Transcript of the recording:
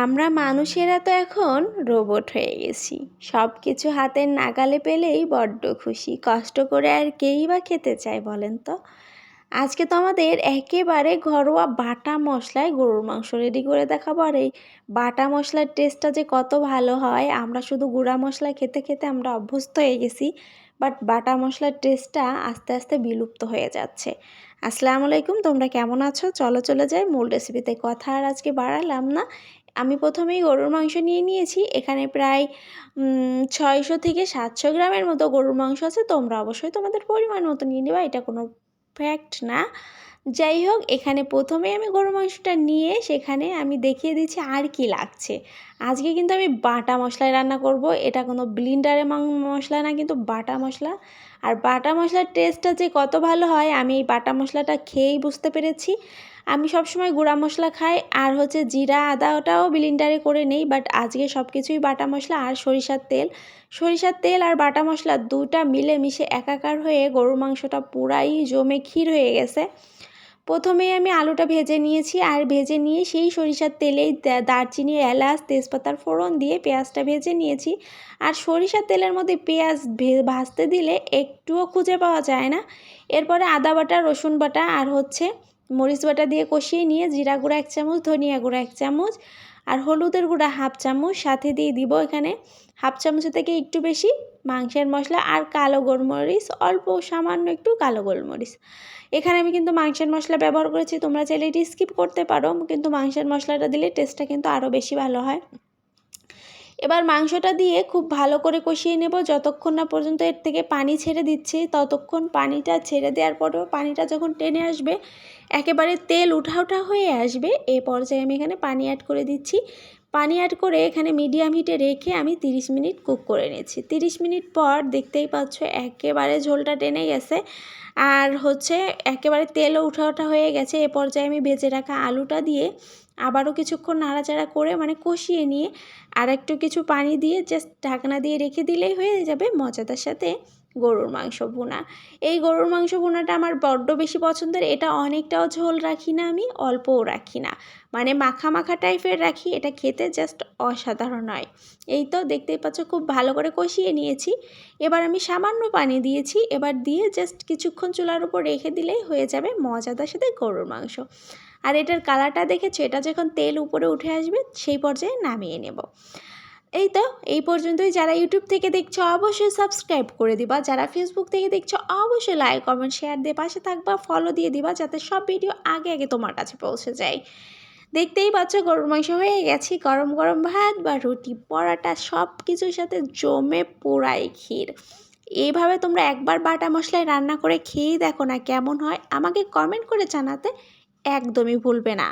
আমরা মানুষেরা তো এখন রোবট হয়ে গেছি। সব কিছু হাতের নাগালে পেলেই বড্ড খুশি। কষ্ট করে আর কেই বা খেতে চায় বলেন তো? আজকে তো আমাদের একেবারে ঘরোয়া বাটা মশলায় গরুর মাংস রেডি করে দেখাবো। আর এই বাটা মশলার টেস্টটা যে কত ভালো হয়, আমরা শুধু গুঁড়া মশলা খেতে খেতে আমরা অভ্যস্ত হয়ে গেছি বাট বাটা মশলার টেস্টটা আস্তে আস্তে বিলুপ্ত হয়ে যাচ্ছে। আসসালামু আলাইকুম, তোমরা কেমন আছো? চলো চলে যাই, মূল রেসিপিতে কথা আর আজকে বাড়ালাম না। আমি প্রথমেই গরুর মাংস নিয়ে নিয়েছি। এখানে প্রায় ছয়শো থেকে সাতশো গ্রামের মতো গরুর মাংস আছে। তোমরা অবশ্যই তোমাদের পরিমাণ মতো নিয়ে নেবা, এটা কোনো ফ্যাক্ট না। যাই হোক, এখানে প্রথমে আমি গরুর মাংসটা নিয়ে সেখানে আমি দেখিয়ে দিচ্ছি আর কি লাগছে। আজকে কিন্তু আমি বাটা মশলায় রান্না করব। এটা কোনো ব্লিন্ডারে মশলা না, কিন্তু বাটা মশলা। আর বাটা মশলার টেস্টটা যে কত ভালো হয়, আমি এই বাটা মশলাটা খেয়েই বুঝতে পেরেছি। আমি সবসময় গুঁড়া মশলা খাই, আর হচ্ছে জিরা, আদা ওটাও ব্লিন্ডারে করে নেই বাট আজকে সব কিছুই বাটা মশলা আর সরিষার তেল। সরিষার তেল আর বাটা মশলা দুটা মিলে মিশে একাকার হয়ে গরুর মাংসটা পুরাই জমে ক্ষীর হয়ে গেছে। প্রথমে আমি আলুটা ভেজে নিয়েছি, আর ভেজে নিয়ে সেই সরিষার তেলেই দারচিনি এলাচ, তেজপাতার ফোড়ন দিয়ে পেঁয়াজটা ভেজে নিয়েছি। আর সরিষার তেলের মধ্যে পেঁয়াজ ভাজতে দিলে একটুও খুঁজে পাওয়া যায় না। এরপরে আদা বাটা, রসুন বাটা, আর হচ্ছে মরিচ বাটা দিয়ে কষিয়ে নিয়ে জিরা গুঁড়া এক চামচ, ধনিয়া গুঁড়া এক চামচ আর হলুদের গুঁড়া হাফ চামচ। সাথে দিয়ে দিব এখানে হাফ চামচ থেকে একটু বেশি মাংসের মশলা আর কালো গোলমরিচ, অল্প সামান্য একটু কালো গোলমরিচ। এখানে আমি কিন্তু মাংসের মশলা ব্যবহার করেছি, তোমরা চাইলে এটি স্কিপ করতে পারো, কিন্তু মাংসের মশলাটা দিলে টেস্টটা কিন্তু আরও বেশি ভালো হয়। এবার মাংসটা দিয়ে খুব ভালো করে কষিয়ে নেব। যতক্ষণ না পর্যন্ত এর থেকে পানি ছেড়ে দিচ্ছি, ততক্ষণ পানিটা ছেড়ে দেওয়ার পরেও পানিটা যখন টেনে আসবে, একেবারে তেল উঠা উঠা হয়ে আসবে, এ পর্যায়ে আমি এখানে পানি অ্যাড করে দিচ্ছি। পানি অ্যাড করে এখানে মিডিয়াম হিটে রেখে আমি 30 মিনিট কুক করে নিয়েছি। 30 মিনিট পর দেখতেই পাচ্ছ একেবারে ঝোলটা টেনে গেছে। আর হচ্ছে একেবারে তেলও উঠা ওঠা হয়ে গেছে। এ পর্যায়ে আমি ভেজে রাখা আলুটা দিয়ে আবারও কিছুক্ষণ নাড়াচাড়া করে মানে কষিয়ে নিয়ে আর একটু কিছু পানি দিয়ে জাস্ট ঢাকনা দিয়ে রেখে দিলেই হয়ে যাবে মজাদার সাথে। গরুর মাংস ভুনা। এই গরুর মাংস ভুনাটা আমার বড্ড বেশি পছন্দের। এটা অনেকটাও ঝোল রাখি না আমি, অল্পও রাখি না। মানে মাখা মাখা টাইপের রাখি, এটা খেতে জাস্ট অসাধারণ হয়। এই তো দেখতেই পাচ্ছ খুব ভালো করে কষিয়ে নিয়েছি। এবার আমি সামান্য পানি দিয়েছি, এবার দিয়ে জাস্ট কিছুক্ষণ চুলার উপর রেখে দিলেই হয়ে যাবে মজাদার সাথে গরুর মাংস। আর এটার কালারটা দেখেছ? এটা যখন তেল উপরে উঠে আসবে, সেই পর্যায়ে নামিয়ে নেব। এই তো, এই পর্যন্তই। যারা ইউটিউব থেকে দেখছ, অবশ্যই সাবস্ক্রাইব করে দিবা। যারা ফেসবুক থেকে দেখছ, অবশ্যই লাইক কমেন্ট শেয়ার দিয়ে পাশে থাকবা ফলো দিয়ে দিবা, যাতে সব ভিডিও আগে আগে তোমার কাছে পৌঁছে যায়। দেখতেই পাচ্ছ গরম মাংস হয়ে গেছি। গরম গরম ভাত বা রুটি, পরাটা সব কিছুর সাথে জমে পোড়ায় ক্ষীর। এইভাবে তোমরা একবার বাটা মশলায় রান্না করে খেয়েই দেখো না কেমন হয়। আমাকে কমেন্ট করে জানাতে একদমই ভুলবে না।